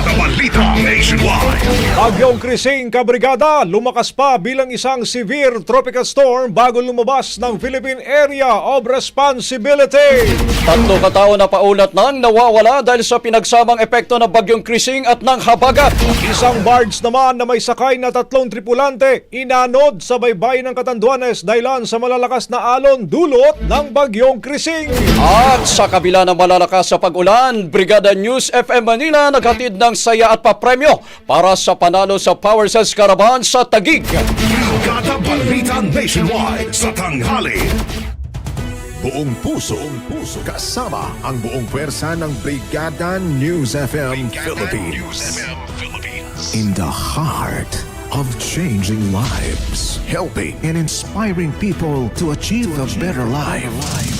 Brigada Balita Nationwide. Bagyong Krising Kabrigada lumakas pa bilang isang severe tropical storm bago lumabas ng Philippine Area of Responsibility. Tatlo katao na paulat nang nawawala dahil sa pinagsamang epekto ng bagyong Krising at ng habagat. Isang barge naman na may sakay na tatlong tripulante inanod sa baybay ng Katanduanes dahilan sa malalakas na alon dulot ng bagyong Krising. At sa kabila ng malalakas sa pag-ulan, Brigada News FM Manila naghatid ng saya at papremyo para sa panalo sa Power Cells Caravan sa Tagig. Brigada Balita Nationwide. Sa tanghali. Buong puso, buong puso, kasama ang buong pwersa ng Brigada News FM Philippines. In the heart of changing lives, helping and inspiring people to achieve a better life.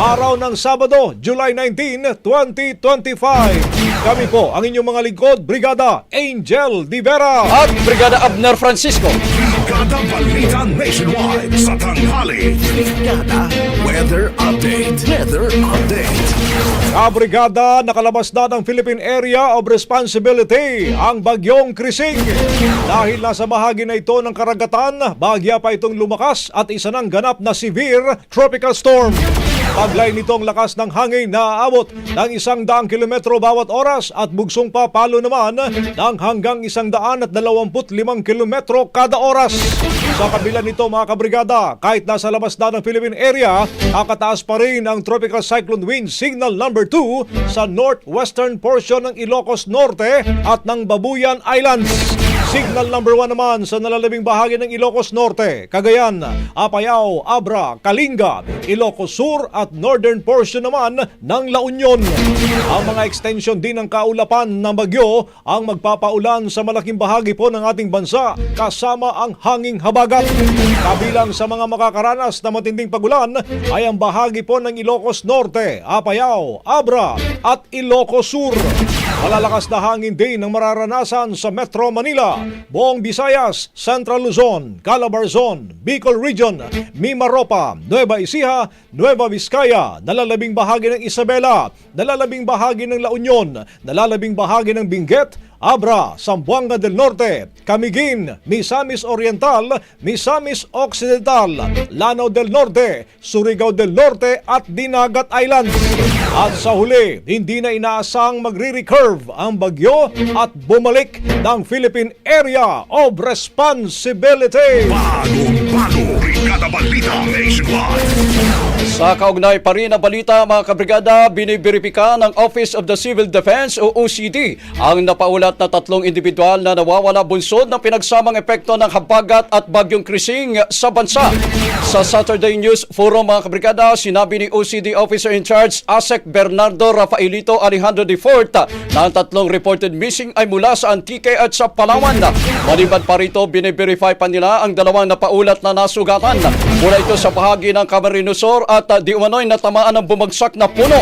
Araw ng Sabado, July 19, 2025. Kami po ang inyong mga lingkod, Brigada Angel Di Vera. At Brigada Abner Francisco. Brigada Balita Nationwide. Sa tanghali. Brigada Kabrigada, nakalabas na ng Philippine Area of Responsibility ang bagyong Krising. Dahil nasa bahagi na ito ng karagatan, bahagya pa itong lumakas at isa ng ganap na severe tropical storm. Taglay nitong lakas ng hangin na aabot ng isang daang kilometro bawat oras at bugsong pa palo naman ng hanggang isang daan at dalawamput limang kilometro kada oras. Sa kabila nito mga kabrigada, kahit nasa labas na ng Philippine area, kakataas pa rin ang tropical cyclone wind signal number 2 sa northwestern portion ng Ilocos Norte at ng Babuyan Islands. Signal number 1 naman sa nalalabing bahagi ng Ilocos Norte, Cagayan, Apayao, Abra, Kalinga, Ilocos Sur at northern portion naman ng La Union. Ang mga extension din ng kaulapan ng bagyo ang magpapaulan sa malaking bahagi po ng ating bansa kasama ang hanging habagat. Kabilang sa mga makakaranas na matinding pagulan ay ang bahagi po ng Ilocos Norte, Apayao, Abra at Ilocos Sur. Malalakas na hangin din ang mararanasan sa Metro Manila, buong Visayas, Central Luzon, Calabarzon, Bicol Region, Mimaropa, Nueva Ecija, Nueva Vizcaya, nalalabing bahagi ng Isabela, nalalabing bahagi ng La Union, nalalabing bahagi ng Benguet, Abra, Zamboanga del Norte, Camiguin, Misamis Oriental, Misamis Occidental, Lanao del Norte, Surigao del Norte at Dinagat Islands. At sa huli, hindi na inaasang magre-recurve ang bagyo at bumalik ng Philippine Area of Responsibility. Bagong bago, Brigada Balita Nationwide. Sa kaugnay pa rin na balita mga kabrigada, biniberipika ng Office of the Civil Defense o OCD ang napaulat na tatlong individual na nawawala bunsod ng pinagsamang epekto ng habagat at bagyong krising sa bansa. Sa Saturday News Forum mga kabrigada, sinabi ni OCD Officer in Charge ASEC Bernardo Rafaelito Alejandro de Fort na ang tatlong reported missing ay mula sa Antique at sa Palawan. Maliban pa rito, biniverify pa nila ang dalawang napaulat na nasugatan. Mula ito sa bahagi ng Camarinosor at uh, di umano'y natamaan ng bumagsak na puno.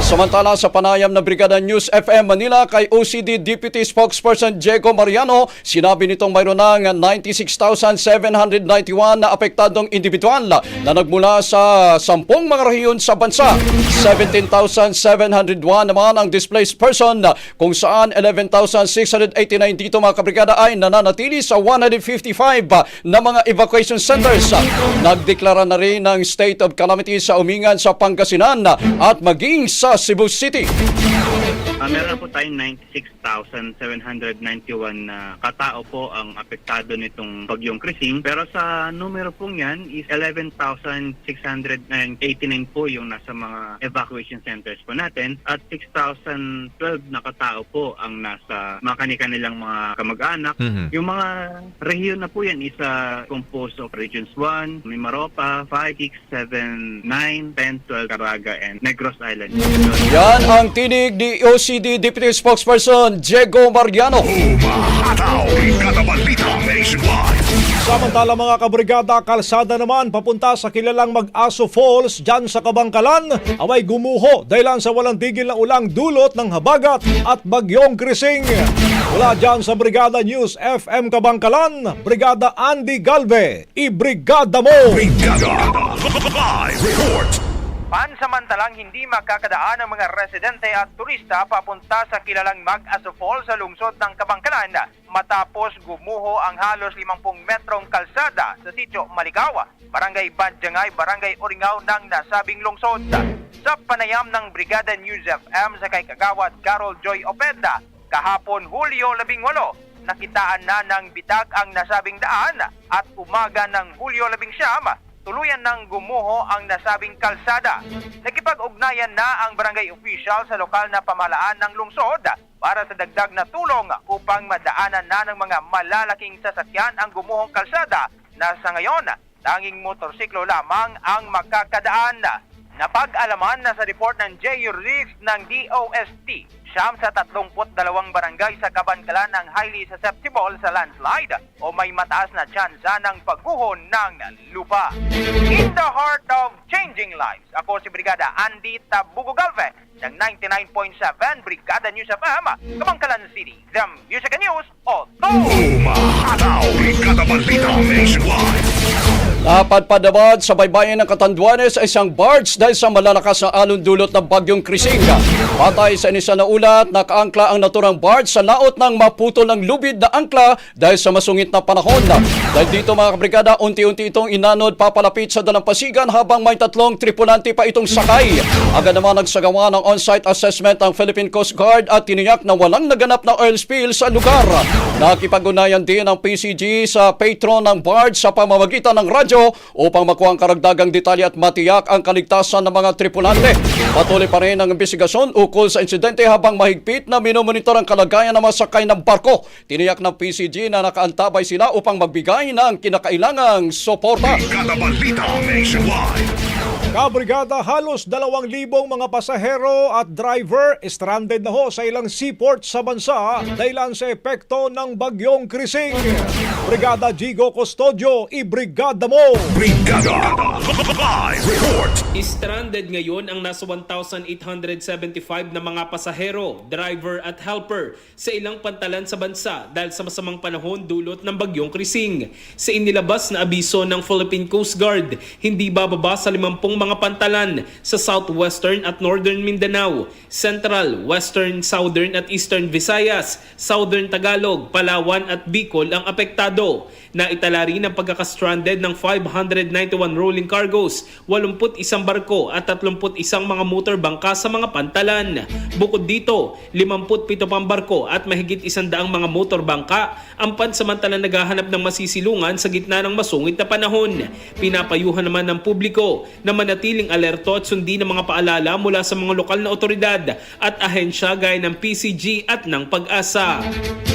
Samantala sa panayam ng Brigada News FM Manila kay OCD Deputy Spokesperson Diego Mariano, sinabi nitong mayroon ng 96,791 na apektadong individual na nagmula sa 10 mga rehiyon sa bansa. 17,701 naman ang displaced person kung saan 11,689 dito mga kabrigada ay nananatili sa 155 na mga evacuation centers. Nagdeklara na rin ng state of calamity sa umingan sa Pangasinan at maging sa Cebu City. Ah, meron po tayong 96,791 na katao po ang apektado nitong bagyong Krising. Pero sa numero pong yan is 11,689 po yung nasa mga evacuation centers po natin at 6,012 na katao po ang nasa mga kanilang mga kamag-anak. Yung mga rehiyon na po yan is uh, composed of Regions 1, Mimaropa, 5, 6, 7, 9, 10, 12, Caraga, and Negros Island. Yan ang tinig ni OCD Deputy Spokesperson Diego Mariano. Umahataw, Brigada Balita Nationwide. Samantala mga kabrigada, kalsada naman papunta sa kilalang Mag-Aso Falls dyan sa Kabangkalan, away gumuho dahilan sa walang tigil na ulang dulot ng habagat at bagyong krising. Mula dyan sa Brigada News FM Kabangkalan, Brigada Andy Galve, i-brigada mo! Brigada Live Report. Pansamantalang hindi makakadaan ang mga residente at turista papunta sa kilalang Mag-Aso Falls sa lungsod ng Kabangkalan matapos gumuho ang halos 50 metrong kalsada sa sitio Maligawa, Barangay Banjangay, Barangay Oringaw ng nasabing lungsod. Sa panayam ng Brigada News FM sa kay Kagawad Carol Joy Openda, kahapon Hulyo 18, nakitaan na ng bitak ang nasabing daan at umaga ng Hulyo 19, tuluyan ng gumuho ang nasabing kalsada. Nakipag-ugnayan na ang barangay official sa lokal na pamahalaan ng lungsod para sa dagdag na tulong upang madaanan na ng mga malalaking sasakyan ang gumuhong kalsada na sa ngayon tanging motorsiklo lamang ang makakadaan. Napag-alaman na sa report ng JURIX ng DOST, siyam sa 32 barangay sa Kabankalan ang highly susceptible sa landslide o may mataas na tsansa ng pagguho ng lupa. In the heart of changing lives, ako si Brigada Andy Tabugo ng 99.7 Brigada News FM, Kabangkalan City. The Music News, Oto! Umahataw, Brigada Balita Nationwide. Napadpadabad sa baybayin ng Katanduanes ay isang barge dahil sa malalakas na alon dulot ng bagyong Krising. Patay sa inisa na ulat, nakaangkla ang naturang barge sa laot ng maputol ng lubid na angkla dahil sa masungit na panahon. Dahil dito mga kabrigada, unti-unti itong inanod papalapit sa dalampasigan habang may tatlong tripulante pa itong sakay. Agad naman nagsagawa ng on-site assessment ang Philippine Coast Guard at tiniyak na walang naganap na oil spill sa lugar. Nakipag-unayan din ang PCG sa patron ng barge sa pamamagitan ng radyo radyo upang makuha ang karagdagang detalye at matiyak ang kaligtasan ng mga tripulante. Patuloy pa rin ang investigasyon ukol sa insidente habang mahigpit na minomonitor ang kalagayan ng mga sakay ng barko. Tiniyak ng PCG na nakaantabay sila upang magbigay ng kinakailangang suporta. Brigada Balita Nationwide. Kabrigada, halos 2,000 mga pasahero at driver stranded na ho sa ilang seaport sa bansa dahilan sa epekto ng bagyong Krising. Brigada Gigo Custodio, ibrigada mo! Brigada Live Report. Stranded ngayon ang nasa 1,875 na mga pasahero, driver at helper sa ilang pantalan sa bansa dahil sa masamang panahon dulot ng bagyong Krising. Sa inilabas na abiso ng Philippine Coast Guard, hindi bababa sa 50 mga pantalan sa southwestern at northern Mindanao, central, western, southern at eastern Visayas, southern Tagalog, Palawan at Bicol ang apektado. Naitala rin ang pagkakastranded ng 591 rolling cargoes, 81 barko at 31 mga motor bangka sa mga pantalan. Bukod dito, 57 pang barko at mahigit isandaang mga motor bangka ang pansamantalang naghahanap ng masisilungan sa gitna ng masungit na panahon. Pinapayuhan naman ng publiko na manatiling alerto at sundin ang mga paalala mula sa mga lokal na otoridad at ahensya gaya ng PCG at ng pag-asa.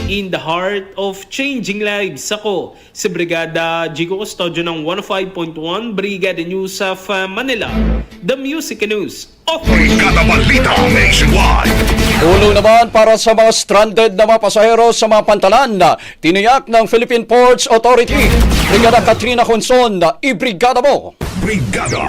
In the heart of changing lives, ako si Brigada Jigo Custodio ng 105.1 Brigada News of uh, Manila, The Music News Brigada Balita Nationwide. Tulong naman para sa mga stranded na mga pasahero sa mga pantalan na tiniyak ng Philippine Ports Authority. Brigada Katrina Honson, ibrigada mo! Brigada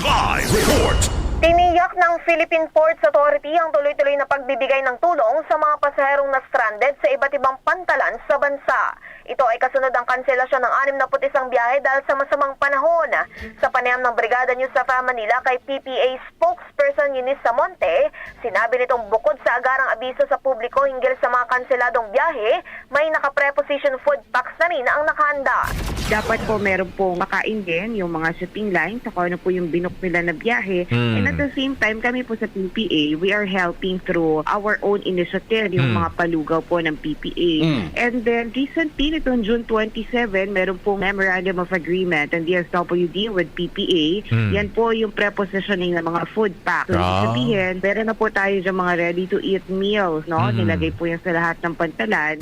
Live Report. Tiniyak ng Philippine Ports Authority ang tuloy-tuloy na pagbibigay ng tulong sa mga pasaherong na stranded sa iba't ibang pantalan sa bansa. Ito ay kasunod ang kanselasyon ng 61 biyahe dahil sa masamang panahon. Sa panayam ng Brigada News sa Manila kay PPA spokesperson Eunice Samonte, sinabi nitong bukod sa agarang abiso sa publiko hinggil sa mga kanseladong biyahe, may naka-preposition food packs na rin ang nakahanda. Dapat po meron pong makain din yung mga shipping lines sa kung ano po yung binook nila na biyahe. And at the same time, kami po sa PPA, we are helping through our own initiative, yung mga palugaw po ng PPA. And then recently, nitong June 27, meron pong Memorandum of Agreement and DSWD with PPA. Yan po yung prepositioning ng mga food pack. So, ibig sabihin, meron na po tayo dyan mga ready-to-eat meals, no? Nilagay po yan sa lahat ng pantalan.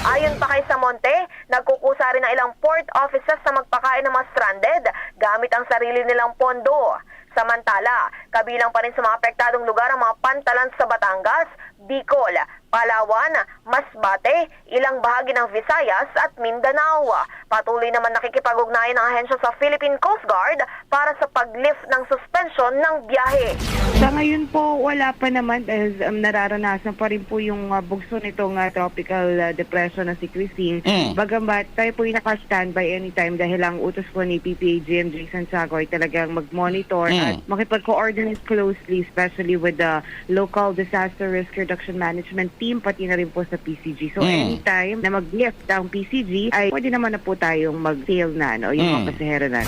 Ayon pa kay Samonte, nagkukusa rin ng ilang port offices sa magpakain ng mga stranded gamit ang sarili nilang pondo. Samantala, kabilang pa rin sa mga apektadong lugar ang mga pantalan sa Batangas, Bicol, Palawan, Masbate, ilang bahagi ng Visayas at Mindanao. Patuloy naman nakikipag-ugnayan ng ahensya sa Philippine Coast Guard para sa pag-lift ng suspension ng biyahe. Sa ngayon po, wala pa naman dahil um, nararanasan pa rin po yung uh, bugso nitong uh, tropical uh, depression na si Christine. Bagamat tayo po yung naka-standby anytime dahil ang utos po ni PPA GM Jason Sago ay talagang mag-monitor at makipag-coordinate closely, especially with the local disaster risk reduction management team, pati na rin po sa PCG. So anytime na mag-lift ang PCG, ay pwede naman na po tayong mag-sail na, no, yung mga pasahero na.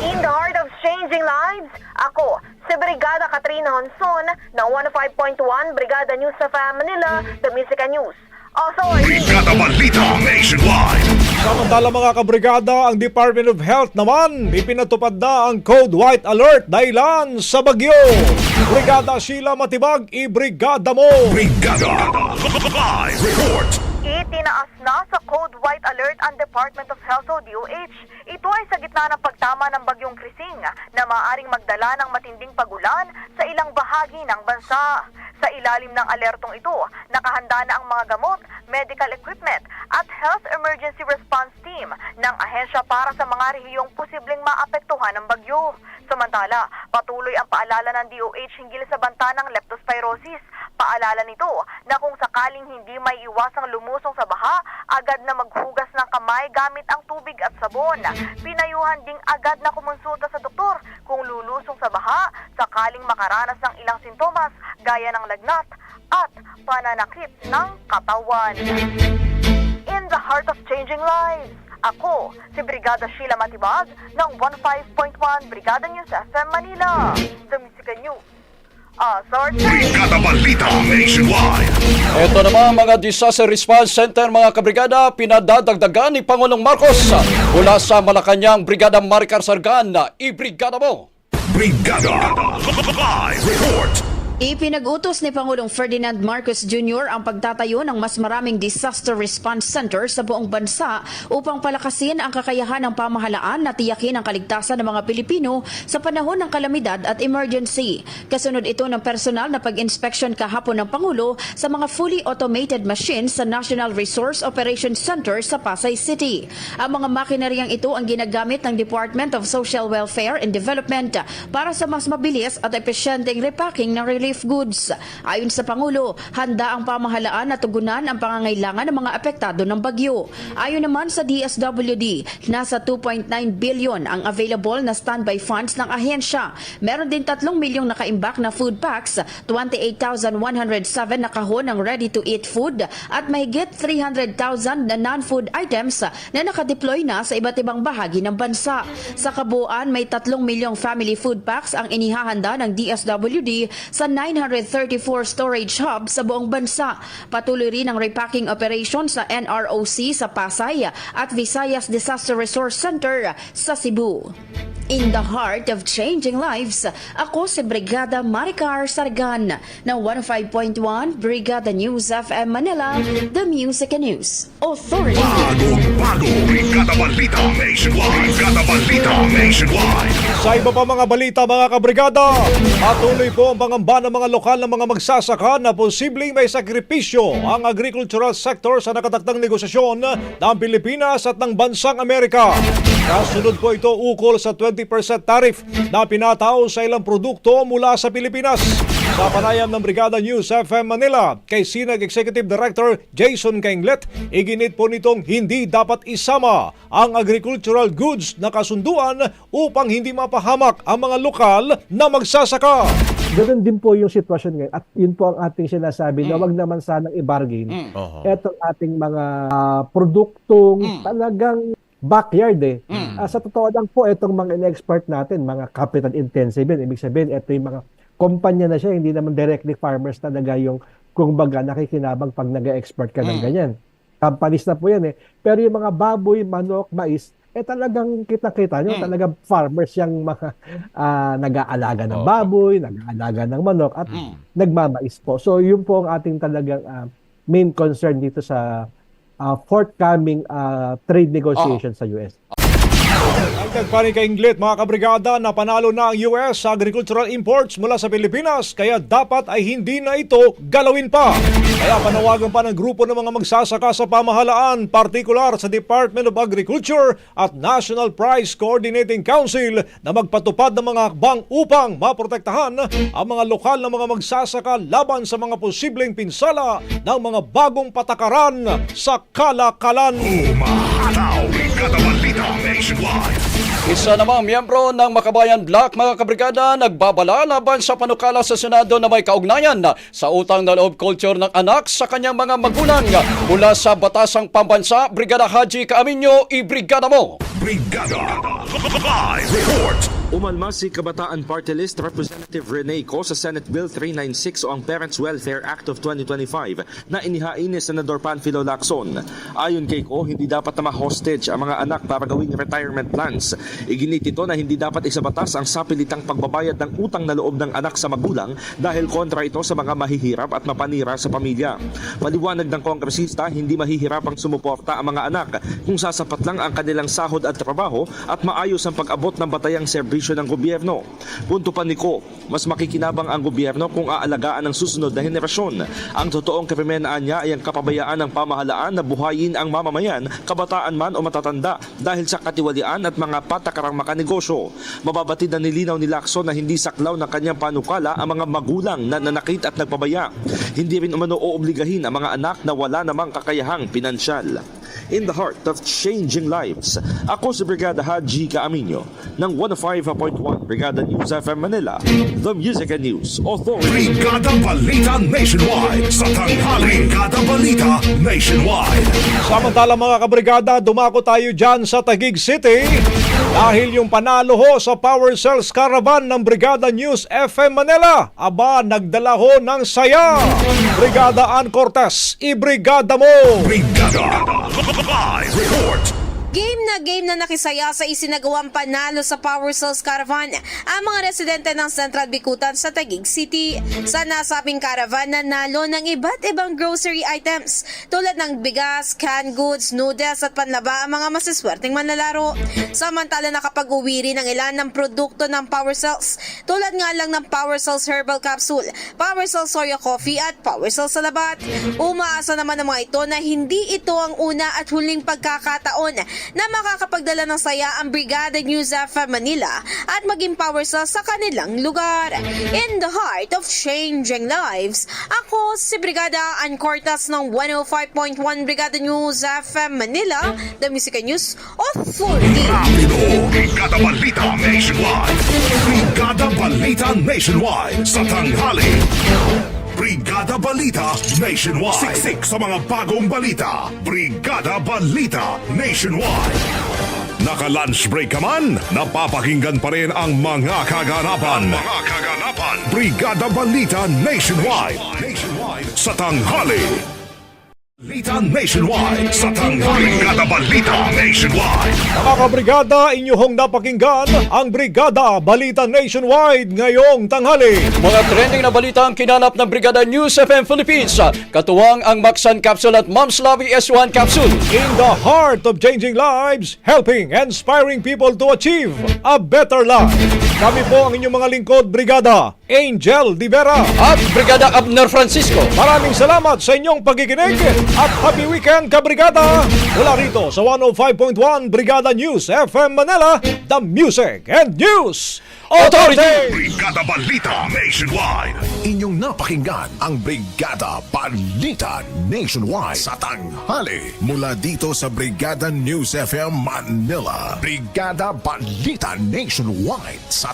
In the heart of changing lives, ako, si Brigada Katrina Honson ng 105.1 Brigada News sa Manila, The Musica News. Authority! Brigada Balita Nationwide. Samantala mga kabrigada, ang Department of Health naman, ipinatupad na ang Code White Alert dahilan sa bagyo. Brigada Sheila Matibag, ibrigada mo! Brigada Live Report. Itinaas na sa Code White Alert ang Department of Health o DOH. Ito ay sa gitna ng pagtama ng bagyong Krising na maaring magdala ng matinding pagulan sa ilang bahagi ng bansa. Sa ilalim ng alertong ito, nakahanda na ang mga gamot, medical equipment at health emergency response team ng ahensya para sa mga rehiyong posibleng maapektuhan ng bagyo. Samantala, patuloy ang paalala ng DOH hinggil sa banta ng leptospirosis. Paalala nito na kung sakaling hindi may iwasang lumusong sa baha, agad na maghugas ng kamay gamit ang tubig at sabon. Pinayuhan ding agad na kumonsulta sa doktor kung lulusong sa baha, sakaling makaranas ng ilang sintomas gaya ng lagnat at pananakit ng katawan. In the heart of changing lives, ako, si Brigada Sheila Matibag ng 15.1 Brigada News FM Manila. The Musica News. Brigada Balita Nationwide. Ito naman mga Disaster Response Center mga kabrigada, pinadadagdagan ni Pangulong Marcos mula sa Malacanang Brigada Maricar Sargan na ibrigada mo. Brigada Live Report. Ipinag-utos ni Pangulong Ferdinand Marcos Jr. ang pagtatayo ng mas maraming disaster response center sa buong bansa upang palakasin ang kakayahan ng pamahalaan na tiyakin ang kaligtasan ng mga Pilipino sa panahon ng kalamidad at emergency. Kasunod ito ng personal na pag-inspection kahapon ng Pangulo sa mga fully automated machines sa National Resource Operations Center sa Pasay City. Ang mga makineryang ito ang ginagamit ng Department of Social Welfare and Development para sa mas mabilis at epesyenteng repacking ng relief goods. Ayon sa Pangulo, handa ang pamahalaan na tugunan ang pangangailangan ng mga apektado ng bagyo. Ayon naman sa DSWD, nasa 2.9 billion ang available na standby funds ng ahensya. Meron din 3 milyong nakaimbak na food packs, 28,107 na kahon ng ready-to-eat food at mahigit 300,000 na non-food items na nakadeploy na sa iba't ibang bahagi ng bansa. Sa kabuuan, may 3 milyong family food packs ang inihahanda ng DSWD sa 934 storage hubs sa buong bansa. Patuloy rin ang repacking operation sa NROC sa Pasay at Visayas Disaster Resource Center sa Cebu. In the heart of changing lives, ako si Brigada Maricar Sargan ng 105.1 Brigada News FM Manila, The Music and News Authority. Bagong bago. Brigada Balita Nationwide. Brigada Balita Nationwide. Sa iba pa mga balita mga kabrigada, patuloy po ang pangamba ng mga lokal na mga magsasaka na posibleng may sakripisyo ang agricultural sector sa nakatakdang negosasyon ng Pilipinas at ng bansang Amerika. Kasunod po ito ukol sa 20% tariff na pinatao sa ilang produkto mula sa Pilipinas. Sa panayam ng Brigada News FM Manila, kay Sinag Executive Director Jason Kainglet, iginit po nitong hindi dapat isama ang agricultural goods na kasunduan upang hindi mapahamak ang mga lokal na magsasaka. Ganun din po yung sitwasyon ngayon. At yun po ang ating sinasabi na wag naman sanang i-bargain. Etong ating mga ah, produktong talagang backyard eh. Ah, sa totoo lang po, itong mga in-export natin, mga capital intensive yun. Ibig sabihin, ito yung mga kumpanya na siya, hindi naman directly farmers talaga yung kung baga nakikinabang pag nag-export ka ng ganyan. Companies na po yan eh. Pero yung mga baboy, manok, mais, eh talagang kita-kita nyo, talagang farmers yung mga ah, nag-aalaga ng baboy, nag-aalaga ng manok, at nagmamais po. So yun po ang ating talagang ah, main concern dito sa ah, forthcoming ah, trade negotiations sa US. Dagdag pa rin kay Inglet mga kabrigada na panalo na ang US sa agricultural imports mula sa Pilipinas kaya dapat ay hindi na ito galawin pa. Kaya panawagan pa ng grupo ng mga magsasaka sa pamahalaan, partikular sa Department of Agriculture at National Price Coordinating Council na magpatupad ng mga hakbang upang maprotektahan ang mga lokal na mga magsasaka laban sa mga posibleng pinsala ng mga bagong patakaran sa kalakalan. Umahataw. Brigada Balita Nationwide. Isa namang miyembro ng Makabayan Black mga kabrigada nagbabala laban sa panukala sa Senado na may kaugnayan sa utang na loob culture ng anak sa kanyang mga magulang. Mula sa Batasang Pambansa, Brigada Haji Kaaminyo, i-brigada mo! Brigada Live Report. Umalma si Kabataan Party List Representative Rene Co sa Senate Bill 396 o ang Parents Welfare Act of 2025 na inihain ni Senador Panfilo Lacson. Ayon kay Co, hindi dapat na ma-hostage ang mga anak para gawing retirement plans. Iginit ito na hindi dapat isabatas ang sapilitang pagbabayad ng utang na loob ng anak sa magulang dahil kontra ito sa mga mahihirap at mapanira sa pamilya. Paliwanag ng kongresista, hindi mahihirap ang sumuporta ang mga anak kung sasapat lang ang kanilang sahod at trabaho at maayos ang pag-abot ng batayang serbisyo ng gobyerno. Punto pa ni Ko, mas makikinabang ang gobyerno kung aalagaan ng susunod na henerasyon. Ang totoong kapimenaan niya ay ang kapabayaan ng pamahalaan na buhayin ang mamamayan, kabataan man o matatanda dahil sa katiwalian at mga patakarang makanegosyo. Mababatid na nilinaw ni Lacson na hindi saklaw ng kanyang panukala ang mga magulang na nanakit at nagpabaya. Hindi rin umano oobligahin ang mga anak na wala namang kakayahang pinansyal. In the heart of changing lives. Ako si Brigada Haji Kaaminyo ng 105.1 Brigada News FM Manila, The Music and News Authority. Brigada Balita Nationwide sa tanghali. Brigada Balita Nationwide. Samantala mga kabrigada, dumako tayo dyan sa Taguig City dahil yung panalo ho sa Power Cells Caravan ng Brigada News FM Manila. Aba, nagdala ho ng saya. Brigada Ann Cortez, ibrigada mo! Brigada Report. Game na game na nakisaya sa isinagawang panalo sa Power Cells Caravan ang mga residente ng Central Bikutan sa Taguig City. Sa nasabing caravan nanalo ng iba't ibang grocery items tulad ng bigas, canned goods, noodles at panlaba ang mga masiswerteng manlalaro. Samantala nakapag-uwi rin ng ilan ng produkto ng Power Cells tulad nga lang ng Power Cells Herbal Capsule, Power Cells Soya Coffee at Power Cells Salabat. Umaasa naman ng mga ito na hindi ito ang una at huling pagkakataon na makakapagdala ng saya ang Brigada News FM Manila at maging power cells sa kanilang lugar. In the heart of changing lives, ako si Brigada Ann Cortas ng 105.1 Brigada News FM Manila, The Music News Authority. Rapido. Brigada Balita Nationwide. Brigada Balita Nationwide sa tanghali. Brigada Balita Nationwide. Siksik sa mga bagong balita. Brigada Balita Nationwide. Naka-lunch break ka man, napapakinggan pa rin ang mga kaganapan. mga kaganapan. Brigada Balita Nationwide. Nationwide. Sa tanghali. Balita Nationwide. Sa tanghali. Brigada Balita Nationwide. Mga kabrigada, inyong napakinggan ang Brigada Balita Nationwide ngayong tanghali. Mga trending na balita ang kinanap ng Brigada News FM Philippines. Katuwang ang Maxan Capsule at Mom's Lovey S1 Capsule. In the heart of changing lives, helping and inspiring people to achieve a better life. Kami po ang inyong mga lingkod, Brigada Angel Divera. At Brigada Abner Francisco. Maraming salamat sa inyong pagkikinig at happy weekend, kabrigada! Mula rito sa 105.1 Brigada News FM Manila, The Music and News Authority! Brigada Balita Nationwide. Inyong napakinggan ang Brigada Balita Nationwide sa tanghali. Mula dito sa Brigada News FM Manila. Brigada Balita Nationwide sa